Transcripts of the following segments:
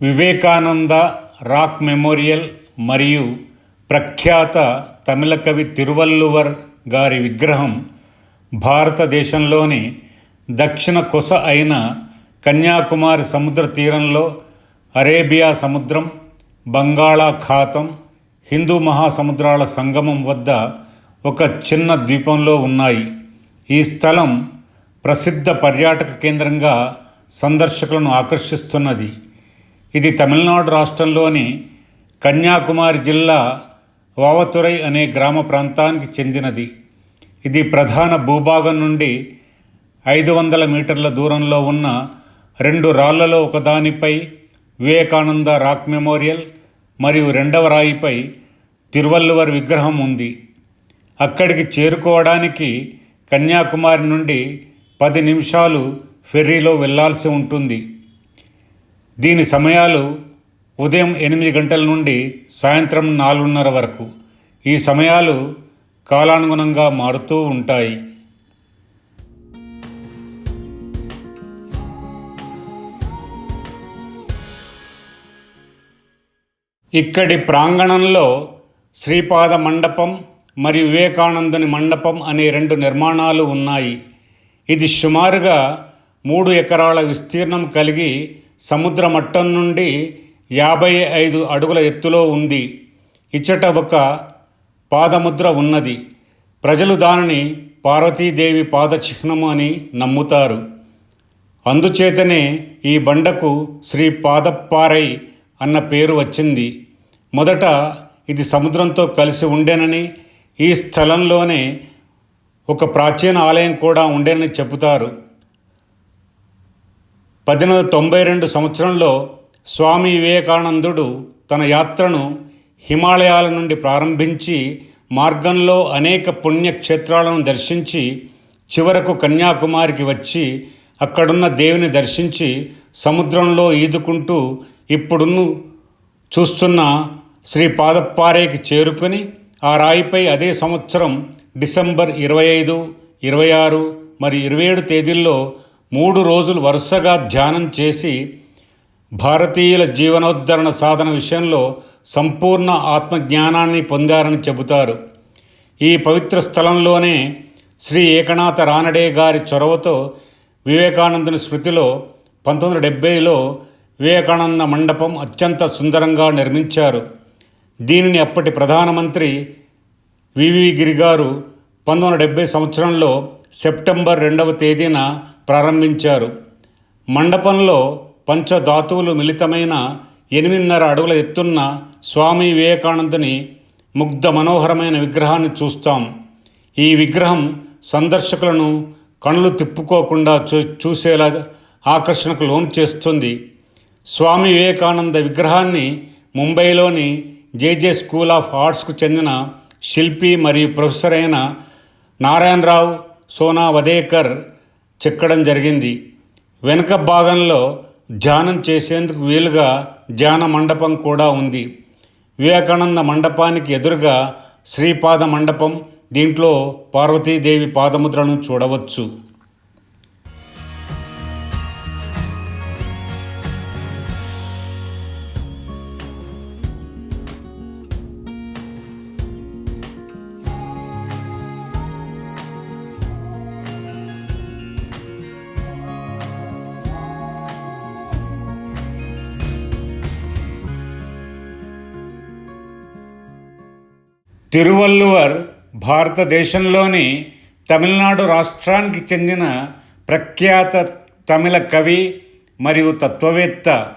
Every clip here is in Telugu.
వివేకానంద రాక్ మెమోరియల్ మరియు ప్రఖ్యాత తమిళ కవి తిరువల్లువర్ గారి విగ్రహం భారతదేశంలోని దక్షిణ కొస అయిన కన్యాకుమారి సముద్ర తీరంలో అరేబియా సముద్రం బంగాళాఖాతం హిందూ మహాసముద్రాల సంగమం వద్ద ఒక చిన్న ద్వీపంలో ఉన్నాయి. ఈ స్థలం ప్రసిద్ధ పర్యాటక కేంద్రంగా సందర్శకులను ఆకర్షిస్తున్నది. ఇది తమిళనాడు రాష్ట్రంలోని కన్యాకుమారి జిల్లా వావతురై అనే గ్రామ ప్రాంతానికి చెందినది. ఇది ప్రధాన భూభాగం నుండి ఐదు వందల మీటర్ల దూరంలో ఉన్న రెండు రాళ్ళలో ఒకదానిపై వివేకానంద రాక్ మెమోరియల్ మరియు రెండవ రాయిపై తిరువల్లువర్ విగ్రహం ఉంది. అక్కడికి చేరుకోవడానికి కన్యాకుమారి నుండి పది నిమిషాలు ఫెర్రీలో వెళ్ళాల్సి ఉంటుంది. దీని సమయాలు ఉదయం ఎనిమిది గంటల నుండి సాయంత్రం నాలుగున్నర వరకు. ఈ సమయాలు కాలానుగుణంగా మారుతూ ఉంటాయి. ఇక్కడి ప్రాంగణంలో శ్రీపాద మండపం మరియు వివేకానందుని మండపం అనే రెండు నిర్మాణాలు ఉన్నాయి. ఇది సుమారుగా మూడు ఎకరాల విస్తీర్ణం కలిగి సముద్ర మట్టం నుండి యాభై ఐదు అడుగుల ఎత్తులో ఉంది. ఇచ్చట ఒక పాదముద్ర ఉన్నది. ప్రజలు దానిని పార్వతీదేవి పాదచిహ్నము అని నమ్ముతారు. అందుచేతనే ఈ బండకు శ్రీ పాదప్పారై అన్న పేరు వచ్చింది. మొదట ఇది సముద్రంతో కలిసి ఉండేనని ఈ స్థలంలోనే ఒక ప్రాచీన ఆలయం కూడా ఉండేనని చెబుతారు. పద్దెనిమిది తొంభై రెండు సంవత్సరంలో స్వామి వివేకానందుడు తన యాత్రను హిమాలయాల నుండి ప్రారంభించి మార్గంలో అనేక పుణ్యక్షేత్రాలను దర్శించి చివరకు కన్యాకుమారికి వచ్చి అక్కడున్న దేవుని దర్శించి సముద్రంలో ఈదుకుంటూ ఇప్పుడును చూస్తున్న శ్రీ పాదప్పారేకి చేరుకొని ఆ రాయిపై అదే సంవత్సరం డిసెంబర్ ఇరవై ఐదు ఇరవై ఆరు మరి ఇరవై ఏడు తేదీల్లో మూడు రోజులు వరుసగా ధ్యానం చేసి భారతీయుల జీవనోద్ధరణ సాధన విషయంలో సంపూర్ణ ఆత్మజ్ఞానాన్ని పొందారని చెబుతారు. ఈ పవిత్ర స్థలంలోనే శ్రీ ఏకనాథ రానడే గారి చొరవతో వివేకానందుని స్మృతిలో పంతొమ్మిది వందల డెబ్బైలో వివేకానంద మండపం అత్యంత సుందరంగా నిర్మించారు. దీనిని అప్పటి ప్రధానమంత్రి వివి గిరి గారు పంతొమ్మిది వందల డెబ్బై సంవత్సరంలో సెప్టెంబర్ రెండవ తేదీన ప్రారంభించారు. మండపంలో పంచధాతువులు మిళితమైన ఎనిమిదిన్నర అడుగుల ఎత్తున్న స్వామి వివేకానందుని ముగ్ధ మనోహరమైన విగ్రహాన్ని చూస్తాం. ఈ విగ్రహం సందర్శకులను కళ్ళు తిప్పుకోకుండా చూ చూసేలా ఆకర్షణకు లోను చేస్తుంది. స్వామి వివేకానంద విగ్రహాన్ని ముంబైలోని జేజే స్కూల్ ఆఫ్ ఆర్ట్స్కు చెందిన శిల్పి మరియు ప్రొఫెసర్ అయిన నారాయణరావు సోనా వదేకర్ చెక్కడం జరిగింది. వెనుక భాగంలో ధ్యానం చేసేందుకు వీలుగా ధ్యాన మండపం కూడా ఉంది. వివేకానంద మండపానికి ఎదురుగా శ్రీపాద మండపం. దీంట్లో పార్వతీదేవి పాదముద్రను చూడవచ్చు. తిరువల్లువర్ భారతదేశంలోని తమిళనాడు రాష్ట్రానికి చెందిన ప్రఖ్యాత తమిళ కవి మరియు తత్వవేత్త.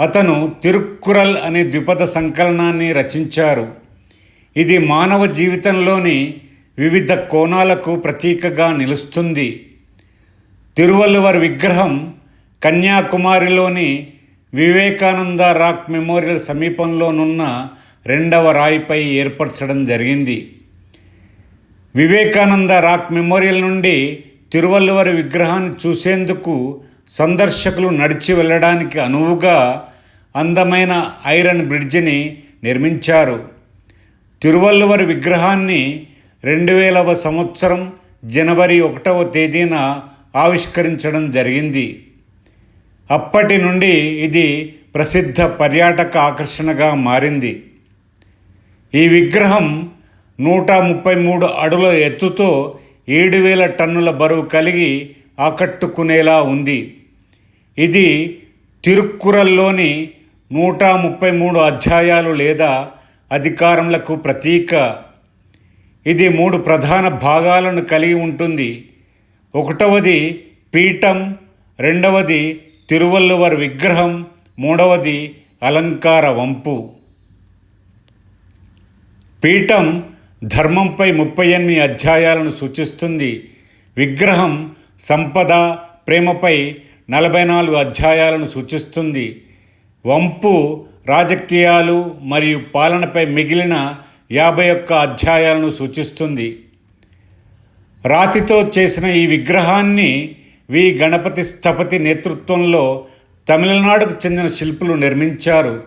అతను తిరుక్కురల్ అనే ద్విపద సంకలనాన్ని రచించారు. ఇది మానవ జీవితంలోని వివిధ కోణాలకు ప్రతీకగా నిలుస్తుంది. తిరువల్లువర్ విగ్రహం కన్యాకుమారిలోని వివేకానంద రాక్ మెమోరియల్ సమీపంలోనున్న రెండవ రాయిపై ఏర్పరచడం జరిగింది. వివేకానంద రాక్ మెమోరియల్ నుండి తిరువల్లువరి విగ్రహాన్ని చూసేందుకు సందర్శకులు నడిచి వెళ్ళడానికి అనువుగా అందమైన ఐరన్ బ్రిడ్జిని నిర్మించారు. తిరువల్లువరి విగ్రహాన్ని రెండు వేలవ సంవత్సరం జనవరి ఒకటవ తేదీన ఆవిష్కరించడం జరిగింది. అప్పటి నుండి ఇది ప్రసిద్ధ పర్యాటక ఆకర్షణగా మారింది. ఈ విగ్రహం నూట ముప్పై మూడు అడుల ఎత్తుతో ఏడు వేల టన్నుల బరువు కలిగి ఆకట్టుకునేలా ఉంది. ఇది తిరుక్కురల్లోని నూట ముప్పై మూడు అధ్యాయాలు లేదా అధికారములకు ప్రతీక. ఇది మూడు ప్రధాన భాగాలను కలిగి ఉంటుంది. ఒకటవది పీఠం రెండవది తిరువల్లువర్ విగ్రహం మూడవది అలంకార వంపు. పీఠం ధర్మంపై ముప్పై ఎనిమిది అధ్యాయాలను సూచిస్తుంది. విగ్రహం సంపద ప్రేమపై నలభై నాలుగు అధ్యాయాలను సూచిస్తుంది. వంపు రాజకీయాలు మరియు పాలనపై మిగిలిన యాభై ఒక్క అధ్యాయాలను సూచిస్తుంది. రాతితో చేసిన ఈ విగ్రహాన్ని వి. గణపతి స్థపతి నేతృత్వంలో తమిళనాడుకు చెందిన శిల్పులు నిర్మించారు.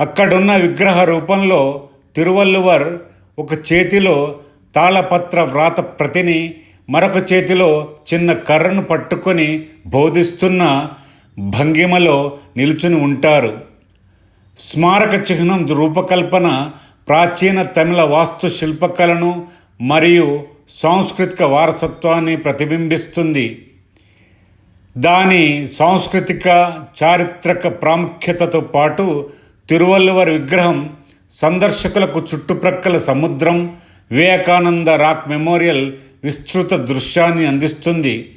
అక్కడున్న విగ్రహ రూపంలో తిరువల్లువర్ ఒక చేతిలో తాళపత్ర వ్రాత ప్రతిని మరొక చేతిలో చిన్న కర్రను పట్టుకొని బోధిస్తున్న భంగిమలో నిలుచుని ఉంటారు. స్మారక చిహ్నం రూపకల్పన ప్రాచీన తమిళ వాస్తు శిల్పకళను మరియు సాంస్కృతిక వారసత్వాన్ని ప్రతిబింబిస్తుంది. దాని సాంస్కృతిక చారిత్రక ప్రాముఖ్యతతో పాటు తిరువల్లువర్ విగ్రహం సందర్శకులకు చుట్టుప్రక్కల సముద్రం వివేకానంద రాక్ మెమోరియల్ విస్తృత దృశ్యాన్ని అందిస్తుంది.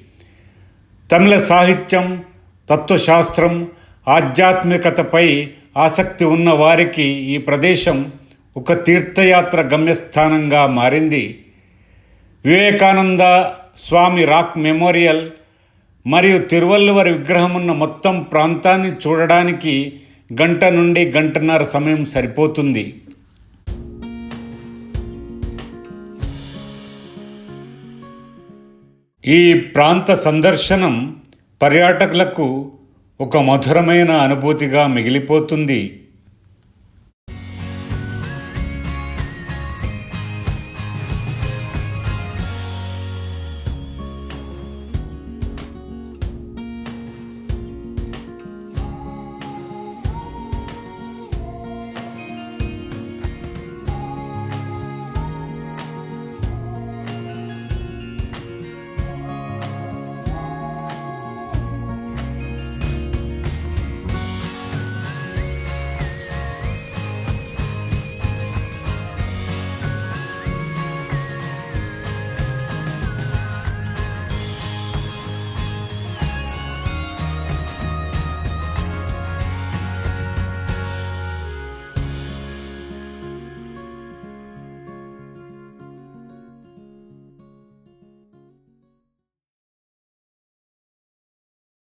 తమిళ సాహిత్యం తత్వశాస్త్రం ఆధ్యాత్మికతపై ఆసక్తి ఉన్న వారికి ఈ ప్రదేశం ఒక తీర్థయాత్ర గమ్యస్థానంగా మారింది. వివేకానంద స్వామి రాక్ మెమోరియల్ మరియు తిరువల్లువరి విగ్రహం ఉన్న మొత్తం ప్రాంతాన్ని చూడడానికి గంట నుండి గంటన్నర సమయం సరిపోతుంది. ఈ ప్రాంత సందర్శనం పర్యాటకులకు ఒక మధురమైన అనుభూతిగా మిగిలిపోతుంది.